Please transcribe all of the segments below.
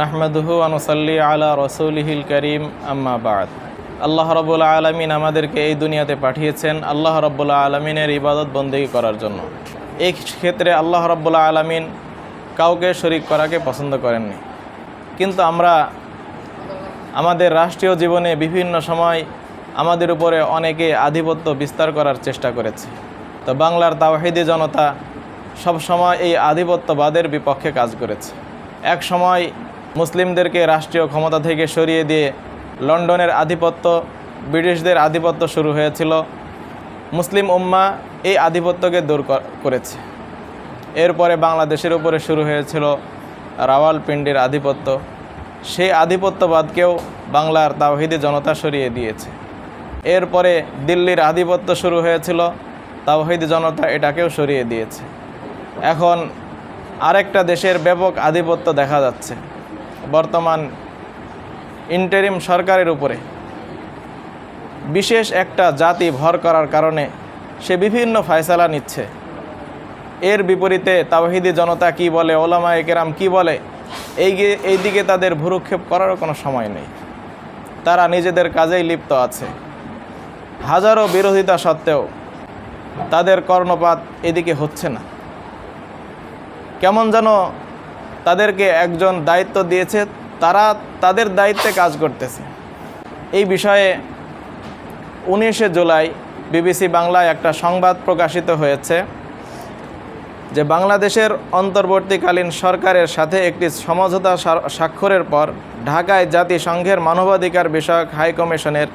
নাহমাদুহু আনুসাল্লি আলা রসুলিহিল করিম, আম্মা বাদ। আল্লাহ রব্বুল্লা আলমিন আমাদেরকে এই দুনিয়াতে পাঠিয়েছেন আল্লাহ রব্বুল্লা আলমিনের ইবাদত বন্দেগী করার জন্য। এই ক্ষেত্রে আল্লাহ রব্বুল্লা আলমিন কাউকে শরিক করাকে পছন্দ করেননি। কিন্তু আমরা আমাদের রাষ্ট্রীয় জীবনে বিভিন্ন সময় আমাদের উপরে অনেকে আধিপত্য বিস্তার করার চেষ্টা করেছে। তো বাংলার তাওহিদি জনতা সব সময় এই আধিপত্যবাদের বিপক্ষে কাজ করেছে। এক সময় মুসলিমদেরকে রাষ্ট্রীয় ক্ষমতা থেকে সরিয়ে দিয়ে লন্ডনের আধিপত্য, ব্রিটিশদের আধিপত্য শুরু হয়েছিল। মুসলিম উম্মা এই আধিপত্যকে দূর কর- করেছে। এরপরে বাংলাদেশের উপরে শুরু হয়েছিল রাওয়ালপিন্ডির আধিপত্য। সেই আধিপত্যবাদকেও বাংলার তাওহিদি জনতা সরিয়ে দিয়েছে। এরপরে দিল্লির আধিপত্য শুরু হয়েছিল, তাওহিদি জনতা এটাকেও সরিয়ে দিয়েছে। এখন আরেকটা দেশের ব্যাপক আধিপত্য দেখা যাচ্ছে। বর্তমান ইন্টারিম সরকারের উপরে। বিশেষ একটা জাতি ভর করার কারণে সে বিভিন্ন ফয়সালা নিচ্ছে। এর বিপরীতে তাওহিদি জনতা কি বলে ওলামা একেরাম কি বলে, এই এই দিকে তাদের ভুরুক্ষেপ করারও কোনো সময় নেই। তারা নিজেদের কাজেই লিপ্ত আছে। হাজারো বিরোধিতা সত্ত্বেও তাদের কর্ণপাত এদিকে হচ্ছে না। কেমন যেন তাদেরকে একজন দায়িত্ব দিয়েছে, তারা তাদের দায়িত্বে কাজ করতেছে। এই বিষয়ে উনিশে জুলাই বিবিসি বাংলায় একটা সংবাদ প্রকাশিত হয়েছে যে বাংলাদেশের অন্তর্বর্তীকালীন সরকারের সাথে একটি সমঝোতা স্বা- স্বাক্ষরের পর ঢাকায় জাতিসংঘের মানবাধিকার বিষয়ক হাই কমিশনের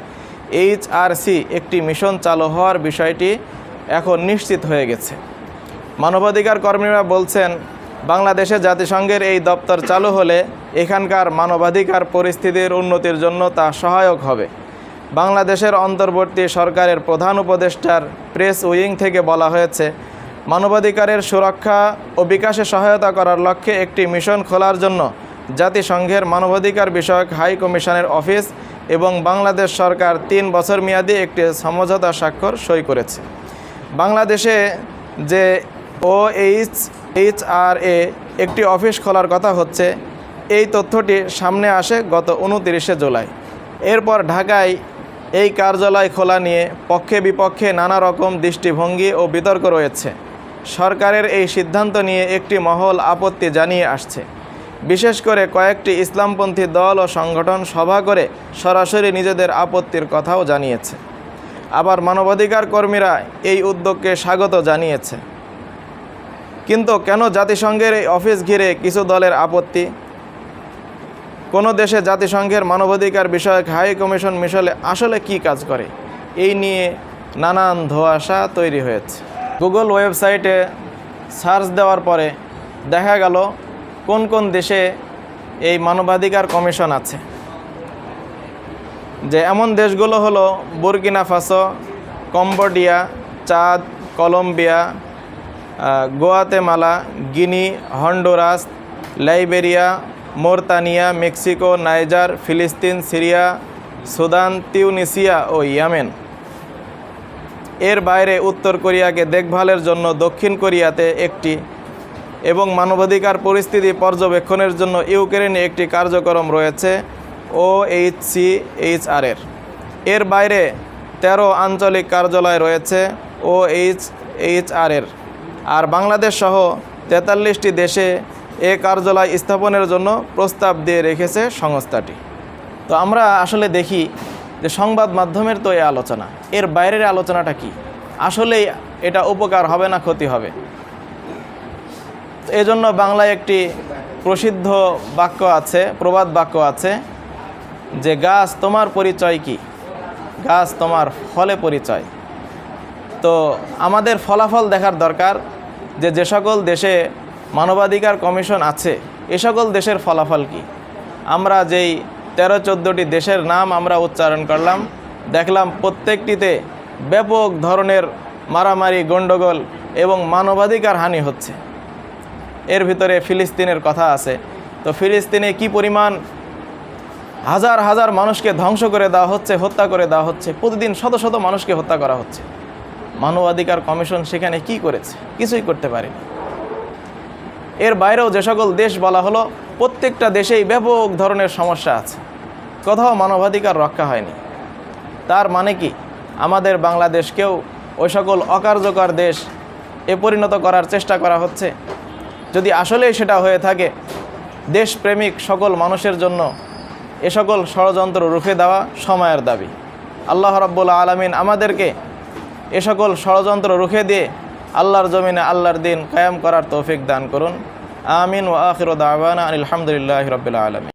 এইচআরসি একটি মিশন চালু হওয়ার বিষয়টি এখন নিশ্চিত হয়ে গেছে। মানবাধিকার কর্মীরা বলছেন বাংলাদেশে জাতিসংঘের এই দপ্তর চালু হলে এখানকার মানবাধিকার পরিস্থিতির উন্নতির জন্য তা সহায়ক হবে। বাংলাদেশের অন্তর্বর্তী সরকারের প্রধান উপদেষ্টার প্রেস উইং থেকে বলা হয়েছে, মানবাধিকারের সুরক্ষা ও বিকাশে সহায়তা করার লক্ষ্যে একটি মিশন খোলার জন্য জাতিসংঘের মানবাধিকার বিষয়ক হাই কমিশনের অফিস এবং বাংলাদেশ সরকার তিন বছর মেয়াদী একটি সমঝোতা স্বাক্ষর সই করেছে। বাংলাদেশে যে ও এইচ এইচ আর এ একটি অফিস খোলার কথা হচ্ছে। এই তথ্যটি সামনে আসে গত উনতিরিশে জুলাই। এরপর ঢাকায় এই কার্যালয় খোলা নিয়ে পক্ষে বিপক্ষে নানা রকম দৃষ্টিভঙ্গি ও বিতর্ক রয়েছে। সরকারের এই সিদ্ধান্ত নিয়ে একটি মহল আপত্তি জানিয়ে আসছে। বিশেষ করে কয়েকটি ইসলামপন্থী দল ও সংগঠন সভা করে সরাসরি নিজেদের আপত্তির কথাও জানিয়েছে। আবার মানবাধিকার কর্মীরা এই উদ্যোগকে স্বাগত জানিয়েছে। কিন্তু কেন জাতিসংঘের এই অফিস ঘিরে কিছু দলের আপত্তি? কোনো দেশে জাতিসংঘের মানবাধিকার বিষয়ক হাই কমিশন মিশলে আসলে কি কাজ করে? এই নিয়ে নানান ধোঁয়াশা তৈরি হয়েছে। গুগল ওয়েবসাইটে সার্চ দেওয়ার পরে দেখা গেল কোন কোন দেশে এই মানবাধিকার কমিশন আছে। যে এমন দেশগুলো হলো Burkina Faso, Cambodia, Chad, Colombia Guatemala Guinea, Honduras, Liberia, Mauritania, Mexico, Niger, ফিলিস্তিন, সিরিয়া, সুদান, তিউনিসিয়া ও ইয়ামেন। এর বাইরে উত্তর কোরিয়াকে দেখভালের জন্য দক্ষিণ কোরিয়াতে একটি এবং মানবাধিকার পরিস্থিতি পর্যবেক্ষণের জন্য ইউক্রেনে একটি কার্যক্রম রয়েছে O H C H R এর বাইরে তেরো আঞ্চলিক কার্যালয় রয়েছে ও এইচ এইচ আর এর আর বাংলাদেশ সহ তেতাল্লিশটি দেশে এ কার্যালয় স্থাপনের জন্য প্রস্তাব দিয়ে রেখেছে সংস্থাটি। তো আমরা আসলে দেখি যে সংবাদ মাধ্যমের তো এই আলোচনা, এর বাইরের আলোচনাটা কি? আসলেই এটা উপকার হবে না ক্ষতি হবে? এজন্য বাংলায় একটি প্রসিদ্ধ বাক্য আছে, প্রবাদ বাক্য আছে যে গাছ তোমার পরিচয় কি? গাছ তোমার ফলে পরিচয়। তো আমাদের ফলাফল দেখার দরকার যে যে সকল দেশে মানবাধিকার কমিশন আছে, এ সকল দেশের ফলাফল কি? আমরা যেই তেরো চোদ্দোটি দেশের নাম আমরা উচ্চারণ করলাম, দেখলাম প্রত্যেকটিতে ব্যাপক ধরনের মারামারি, গণ্ডগোল এবং মানবাধিকার হানি হচ্ছে। এর ভিতরে ফিলিস্তিনের কথা আছে। তো ফিলিস্তিনে কি পরিমাণ হাজার হাজার মানুষকে ধ্বংস করে দেওয়া হচ্ছে, হত্যা করে দেওয়া হচ্ছে, প্রতিদিন শত শত মানুষকে হত্যা করা হচ্ছে। মানবাধিকার কমিশন সেখানে কি করেছে? কিছুই করতে পারেনি। এর বাইরেও যে সকল দেশ বলা হলো, প্রত্যেকটা দেশেই ব্যাপক ধরনের সমস্যা আছে। কোথাও মানবাধিকার রক্ষা হয়নি। তার মানে কি? আমাদের বাংলাদেশকেও ওই সকল অকার্যকর দেশ এ পরিণত করার চেষ্টা করা হচ্ছে। যদি আসলেই সেটা হয়ে থাকে, দেশপ্রেমিক সকল মানুষের জন্য এ সকল ষড়যন্ত্র রুখে দেওয়া সময়ের দাবি। আল্লাহ রাব্বুল আলমিন আমাদেরকে এ সকল ষড়যন্ত্র রুখে দিয়ে আল্লাহর জমিনে আল্লাহর দিন কায়াম করার তৌফিক দান করুন। আমিন ও আখির দাওয়ানা আলহামদুলিল্লাহ রবিল আলমিন।